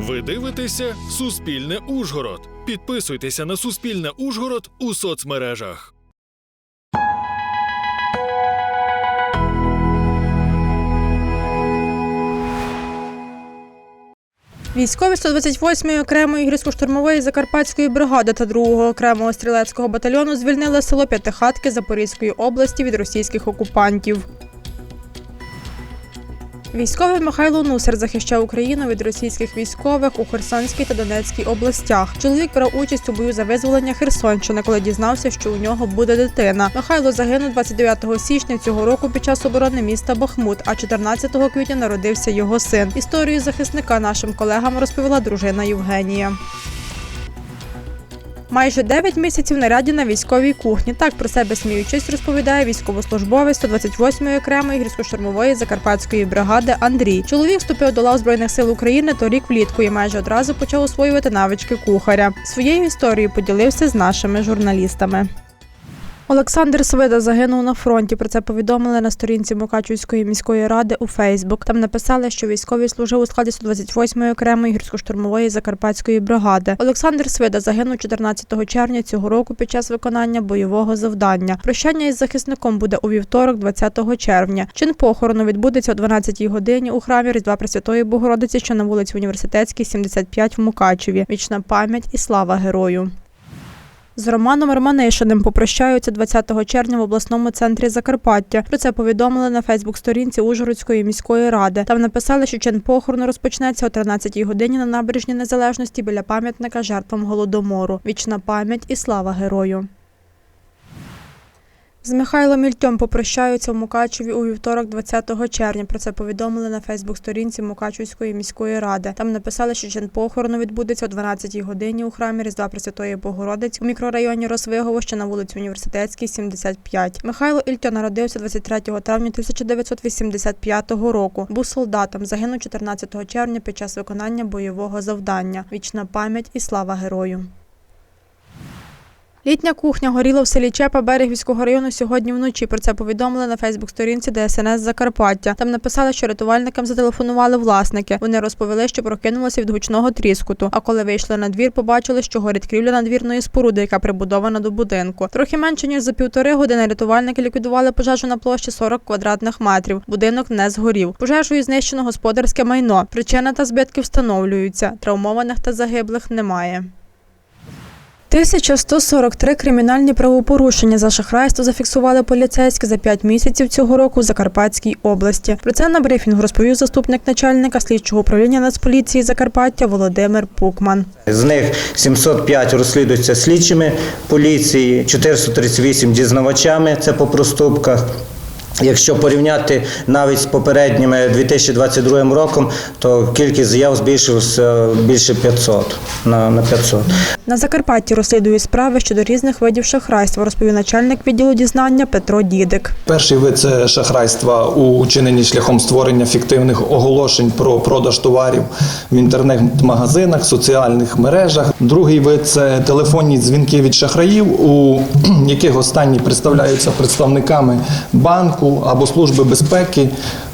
Ви дивитеся Суспільне Ужгород. Підписуйтеся на Суспільне Ужгород у соцмережах. Військові 128-ї окремої гірсько-штурмової закарпатської бригади та 2-го окремого стрілецького батальйону звільнили село П'ятихатки Запорізької області від російських окупантів. Військовий Михайло Нусер захищав Україну від російських військових у Херсонській та Донецькій областях. Чоловік брав участь у бою за визволення Херсонщини, коли дізнався, що у нього буде дитина. Михайло загинув 29 січня цього року під час оборони міста Бахмут, а 14 квітня народився його син. Історію захисника нашим колегам розповіла дружина Євгенія. Майже 9 місяців наряді на військовій кухні. Так про себе сміючись розповідає військовослужбовець 128-ї окремої гірсько-штурмової закарпатської бригади Андрій. Чоловік вступив до лав збройних сил України торік влітку і майже одразу почав освоювати навички кухаря. Своєю історією поділився з нашими журналістами. Олександр Свида загинув на фронті. Про це повідомили на сторінці Мукачівської міської ради у Фейсбук. Там написали, що військовий служив у складі 128-ї окремої гірсько-штурмової закарпатської бригади. Олександр Свида загинув 14 червня цього року під час виконання бойового завдання. Прощання із захисником буде у вівторок, 20 червня. Чин похорону відбудеться о 12-й годині у храмі Різдва Пресвятої Богородиці, що на вулиці Університетській, 75 в Мукачеві. Вічна пам'ять і слава герою. З Романом Романишиним попрощаються 20 червня в обласному центрі Закарпаття. Про це повідомили на Фейсбук-сторінці Ужгородської міської ради. Там написали, що чин похорону розпочнеться о 13-й годині на набережні незалежності біля пам'ятника жертвам голодомору. Вічна пам'ять і слава герою. З Михайлом Мільтьом попрощаються в Мукачеві у вівторок, 20 червня. Про це повідомили на Фейсбук-сторінці Мукачівської міської ради. Там написали, що чин похорону відбудеться о 12-й годині у храмі Різдва Пресвятої Богородиці у мікрорайоні Росвигово, що на вулиці Університетській, 75. Михайло Ільтьо народився 23 травня 1985 року. Був солдатом. Загинув 14 червня під час виконання бойового завдання. Вічна пам'ять і слава герою. Літня кухня горіла в селі Чепа Берегівського району сьогодні вночі. Про це повідомили на Фейсбук-сторінці ДСНС Закарпаття. Там написали, що рятувальникам зателефонували власники. Вони розповіли, що прокинулися від гучного тріскуту. А коли вийшли на двір, побачили, що горить крівля надвірної споруди, яка прибудована до будинку. Трохи менше ніж за півтори години рятувальники ліквідували пожежу на площі 40 квадратних метрів. Будинок не згорів. Пожежею знищено господарське майно. Причина та збитки встановлюються. Травмованих та загиблих немає. 1143 кримінальні правопорушення за шахрайство зафіксували поліцейські за 5 місяців цього року в Закарпатській області. Про це на брифінгу розповів заступник начальника слідчого управління Нацполіції Закарпаття Володимир Пукман. З них 705 розслідуються слідчими поліції, 438 дізнавачами, це по проступках. Якщо порівняти навіть з попередніми 2022 роком, то кількість заяв збільшилася більше 500 на, на 500. На Закарпатті розслідують справи щодо різних видів шахрайства, розповів начальник відділу дізнання Петро Дідик. Перший вид це шахрайства у чиненні шляхом створення фіктивних оголошень про продаж товарів в інтернет-магазинах, соціальних мережах. Другий вид це телефонні дзвінки від шахраїв, у яких останні представляються представниками банку або служби безпеки.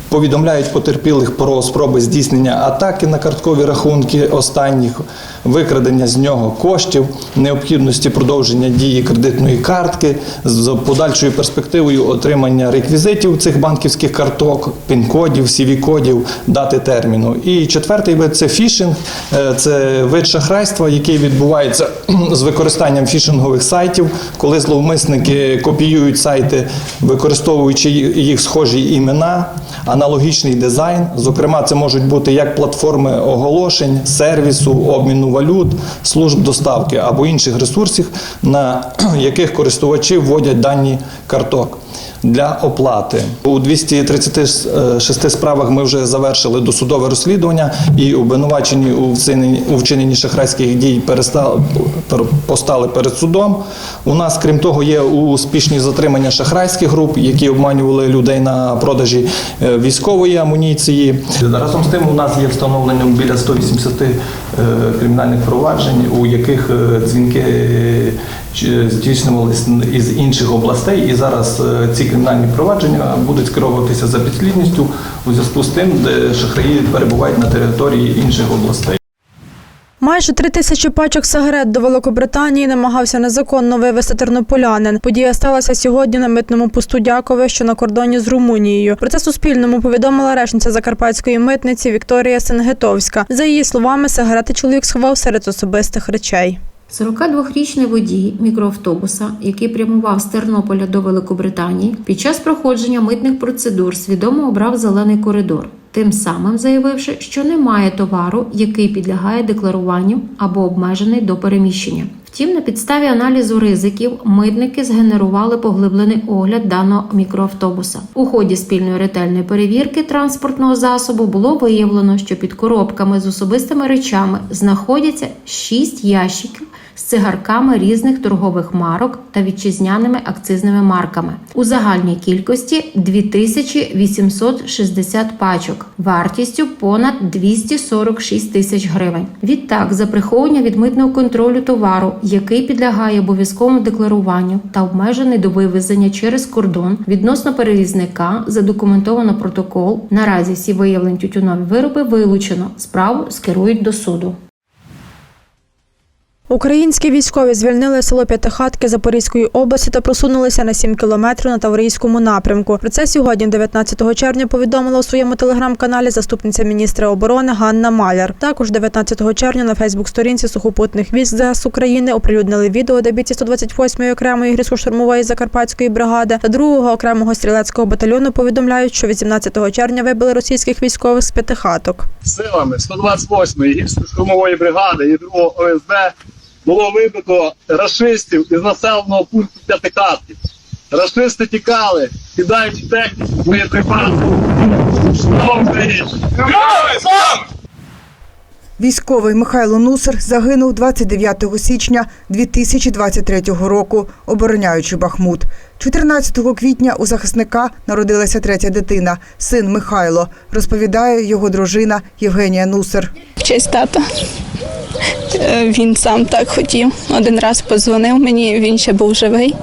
Повідомляють потерпілих про спроби здійснення атаки на карткові рахунки останніх, викрадення з нього коштів, необхідності продовження дії кредитної картки з подальшою перспективою отримання реквізитів цих банківських карток, пін-кодів, CV-кодів, дати терміну. І четвертий вид це фішинг, Е, це вид шахрайства, який відбувається з використанням фішингових сайтів, коли зловмисники копіюють сайти, використовуючи їх схожі імена аналогічний дизайн. Зокрема, це можуть бути як платформи оголошень, сервісу, обміну валют, служб доставки або інших ресурсів, на яких користувачі вводять дані карток. Для оплати у 236 справах ми вже завершили досудове розслідування і обвинувачені у вчиненні, шахрайських дій перестали пер- постали перед судом. У нас, крім того, є успішні затримання шахрайських груп, які обманювали людей на продажі е, військової амуніції. Разом з тим, у нас є встановлено біля 180 е, кримінальних проваджень, у яких е, дзвінки е, здійснювалися із інших областей, і зараз е, ці кримінальні провадження будуть скеровуватися за підслідністю у зв'язку з тим, де шахраї перебувають на території інших областей. Майже три тисячі пачок сигарет до Великобританії намагався незаконно вивезти тернополянин. Подія сталася сьогодні на митному пусту Дякове, що на кордоні з Румунією. Про це Суспільному повідомила речниця Закарпатської митниці Вікторія Сенгетовська. За її словами, сигарети чоловік сховав серед особистих речей. 42-річний водій мікроавтобуса, який прямував з Тернополя до Великобританії, під час проходження митних процедур свідомо обрав зелений коридор, тим самим заявивши, що немає товару, який підлягає декларуванню або обмежений до переміщення. Втім, на підставі аналізу ризиків митники згенерували поглиблений огляд даного мікроавтобуса. У ході спільної ретельної перевірки транспортного засобу було виявлено, що під коробками з особистими речами знаходяться 6 ящиків з цигарками різних торгових марок та вітчизняними акцизними марками у загальній кількості 2860 пачок вартістю понад 246 тисяч гривень. Відтак, за приховування від митного контролю товару, який підлягає обов'язковому декларуванню та обмежений до вивезення через кордон, відносно перевізника задокументовано протокол. Наразі всі виявлені тютюнові вироби вилучено. Справу скерують до суду. Українські військові звільнили село П'ятихатки Запорізької області та просунулися на 7 кілометрів на Таврійському напрямку. Про це сьогодні, 19 червня, повідомила у своєму телеграм-каналі заступниця міністра оборони Ганна Маляр. Також 19 червня на Фейсбук-сторінці сухопутних військ ЗС України оприлюднили відео, де бійці 128-ї окремої гірсько-штурмової закарпатської бригади та 2-го окремого стрілецького батальйону повідомляють, що 18 червня вибили російських військових з п'ятихаток. силами 128-ї гірсько-штурмової бригади і 2 ОСБ було вибито расистів із населеного пункту П'ятихатки. Расисти тікали, кидаючи техніку, боєприпаси. Військовий Михайло Нусер загинув 29 січня 2023 року, обороняючи Бахмут. 14 квітня у захисника народилася третя дитина, син Михайло, розповідає його дружина Євгенія Нусер. в честь тата. Е, Він сам так хотів. Один раз подзвонив мені, він ще був живий.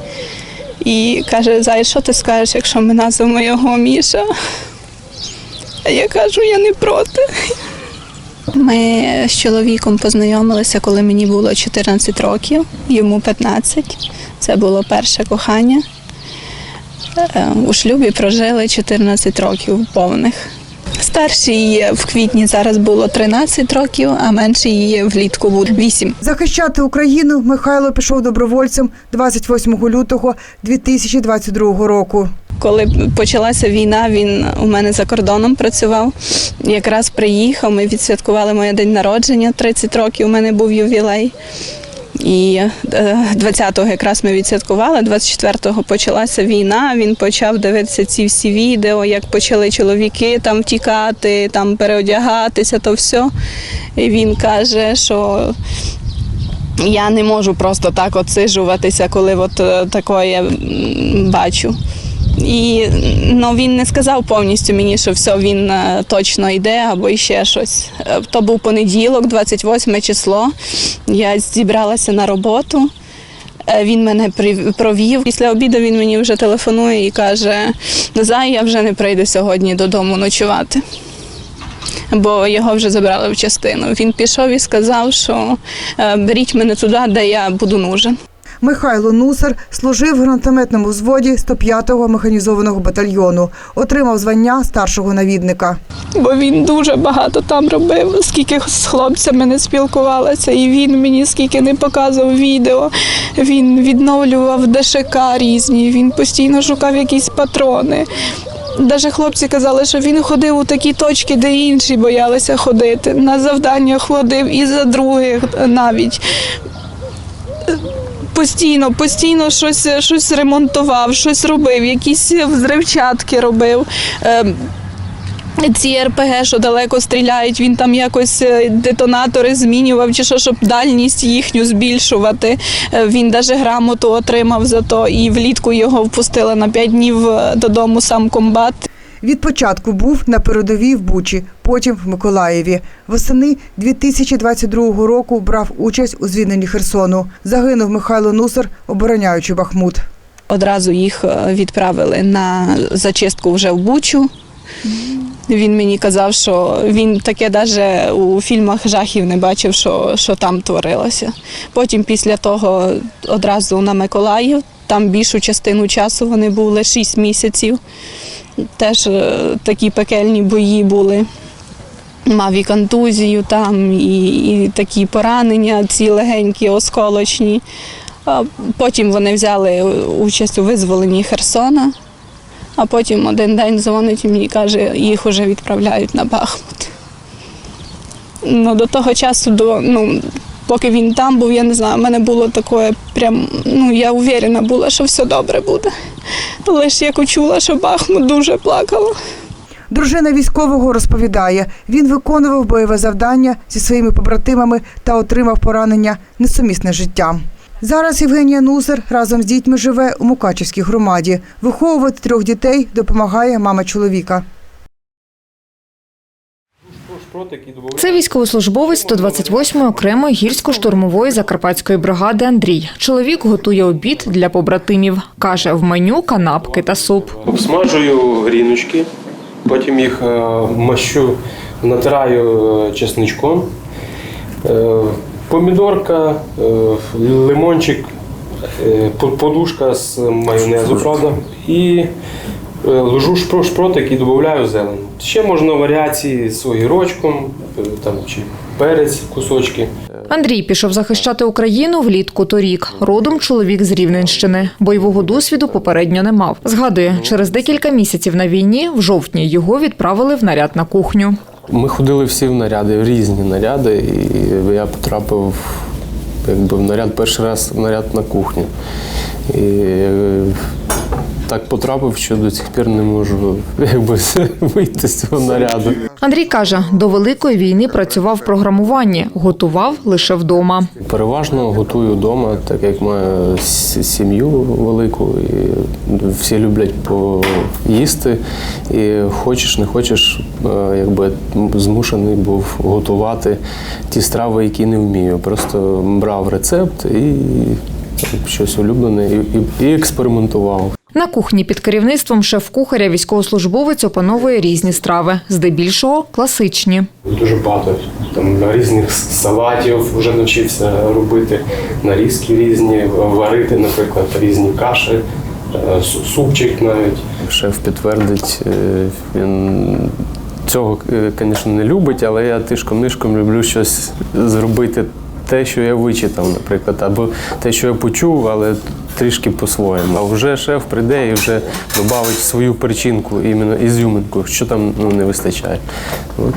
І каже: Зай, що ти скажеш, якщо ми назвемо його Міша? А я кажу, я не проти. Ми з чоловіком познайомилися, коли мені було 14 років, йому 15. Це було перше кохання. Е, У шлюбі прожили 14 років повних. Старшій в квітні зараз було 13 років, а меншій влітку буде 8. Захищати Україну Михайло пішов добровольцем 28 лютого 2022 року. Коли почалася війна, він у мене за кордоном працював. Якраз приїхав. Ми відсвяткували моє день народження. 30 років у мене був ювілей. І е, 20-го якраз ми відсвяткували, 24-го почалася війна. Він почав дивитися ці всі відео, як почали чоловіки там втікати, там переодягатися, то все. І він каже, що я не можу просто так отсижуватися, коли от е, такое бачу. І ну, він не сказав повністю мені, що все, він е, точно йде або іще щось. Е, То був понеділок, 28 число. Я зібралася на роботу. Е, Він мене провів. Після обіду він мені вже телефонує і каже: Зай, я вже не прийду сьогодні додому ночувати. Бо його вже забрали в частину. Він пішов і сказав, що беріть мене туди, де я буду нужен. Михайло Нусер служив в гранатометному взводі 105-го механізованого батальйону. Отримав звання старшого навідника. Бо він дуже багато там робив, скільки з хлопцями не спілкувалася, і він мені скільки не показував відео. Він відновлював ДШК різні, він постійно шукав якісь патрони. Даже хлопці казали, що він ходив у такі точки, де інші боялися ходити. На завдання ходив і за других навіть. Постійно, постійно щось, щось ремонтував, щось робив, якісь взривчатки робив. Ем, ці РПГ, що далеко стріляють, він там якось е, детонатори змінював, чи що, щоб дальність їхню збільшувати. Е, Він навіть грамоту отримав за то, і влітку його впустили на 5 днів е, додому сам комбат. Від початку був на передовій в Бучі, потім в Миколаєві. Восени 2022 року брав участь у звільненні Херсону. Загинув Михайло Нусер, обороняючи Бахмут. Одразу їх е, відправили на зачистку вже в Бучу. Він мені казав, що він таке навіть у фільмах жахів не бачив, що, що там творилося. Потім після того одразу на Миколаїв, там більшу частину часу вони були 6 місяців. Теж е, такі пекельні бої були. Мав і контузію там, і, і такі поранення, ці легенькі, осколочні. Потім вони взяли участь у визволенні Херсона, а потім один день дзвонить мені і каже, їх вже відправляють на Бахмут. Ну, до того часу, до, ну, поки він там був, я не знаю, в мене було таке прям, ну, я уверена була, що все добре буде. Лише як почула, що Бахмут дуже плакала. Дружина військового розповідає, він виконував бойове завдання зі своїми побратимами та отримав поранення несумісне з життям. Зараз Євгенія Нусер разом з дітьми живе у Мукачівській громаді. Виховувати трьох дітей допомагає мама чоловіка. Це військовослужбовець 128-ї окремої гірсько-штурмової закарпатської бригади Андрій. Чоловік готує обід для побратимів. Каже, в меню канапки та суп. Обсмажую гріночки, потім їх е, мащу, натираю е, чесничком. Помідорка, е, лимончик, е, подушка з майонезу, правда, і е, ложу шпро- шпротик і додаю зелень. Ще можна варіації з огірочком, там, чи перець, кусочки. Андрій пішов захищати Україну влітку торік. Родом чоловік з Рівненщини. Бойового досвіду попередньо не мав. Згадує, через декілька місяців на війні в жовтні його відправили в наряд на кухню. Ми ходили всі в наряди, в різні наряди, і я потрапив якби, в наряд перший раз в наряд на кухню. І е, так потрапив, що до сих пір не можу якби, вийти з цього наряду. Андрій каже, до великої війни працював в програмуванні, готував лише вдома. Переважно готую вдома, так як маю сім'ю велику, і всі люблять поїсти. І хочеш, не хочеш, е, якби змушений був готувати ті страви, які не вмію. Просто брав рецепт і щось улюблене і, і, і експериментував. На кухні під керівництвом шеф-кухаря військовослужбовець опановує різні страви, здебільшого класичні. Дуже багато там різних салатів вже навчився робити, нарізки різні, варити, наприклад, різні каші, е, супчик навіть. Шеф підтвердить, е, він цього, звісно, не любить, але я тишком-нишком люблю щось зробити. Те, що я вичитав, наприклад, або те, що я почув, але трішки по-своєму. А вже шеф прийде і вже додавить свою причинку, іменно ізюминку, що там ну, не вистачає. От,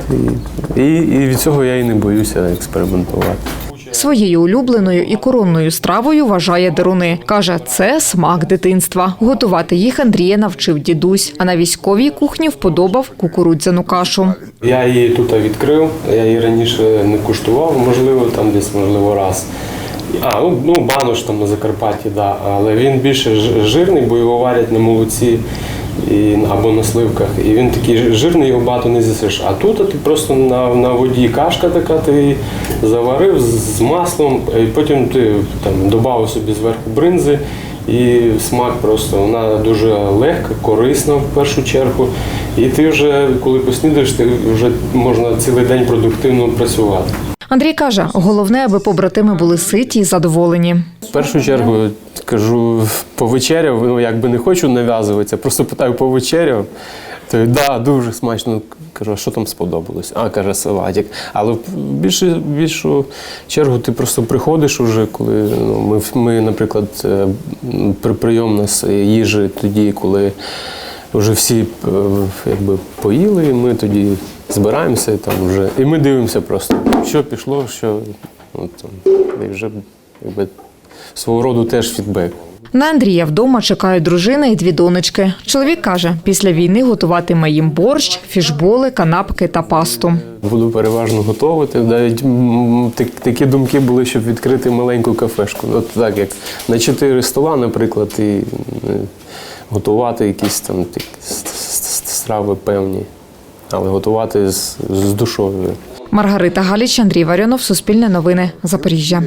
і, і, і від цього я і не боюся експериментувати. Своєю улюбленою і коронною стравою вважає деруни. Каже, це смак дитинства. Готувати їх Андрія навчив дідусь, а на військовій кухні вподобав кукурудзяну кашу. Я її тут відкрив, я її раніше не куштував, можливо, там десь, можливо, раз. А, ну, ну банош там на Закарпатті, да. але він більше жирний, бо його варять на молоці і, або на сливках. І він такий жирний, його багато не з'їсиш. А тут ти просто на, на воді кашка така, ти заварив з, маслом, і потім ти там додав собі зверху бринзи. І смак просто вона дуже легка, корисна в першу чергу. І ти вже, коли поснідаєш, ти вже можна цілий день продуктивно працювати. Андрій каже, головне, аби побратими були ситі і задоволені. В першу чергу кажу, повечеряв, ну якби не хочу нав'язуватися, просто питаю повечеряв. То да, дуже смачно. Кажу, а що там сподобалось? А каже, салатик. Але в більше, більшу чергу ти просто приходиш уже, коли ну, ми, ми, наприклад, е, при прийом нас їжі тоді, коли вже всі е, якби поїли, і ми тоді збираємося і там вже. І ми дивимося просто, що пішло, що ну, там, і вже якби свого роду теж фідбек. На Андрія вдома чекають дружина і дві донечки. Чоловік каже, після війни готуватиме їм борщ, фішболи, канапки та пасту. Буду переважно готувати. Навіть такі думки були, щоб відкрити маленьку кафешку. От так, як на чотири стола, наприклад, і е, готувати якісь там такі страви певні, але готувати з, з душою. Маргарита Галіч, Андрій Варіонов, Суспільне новини, Запоріжжя.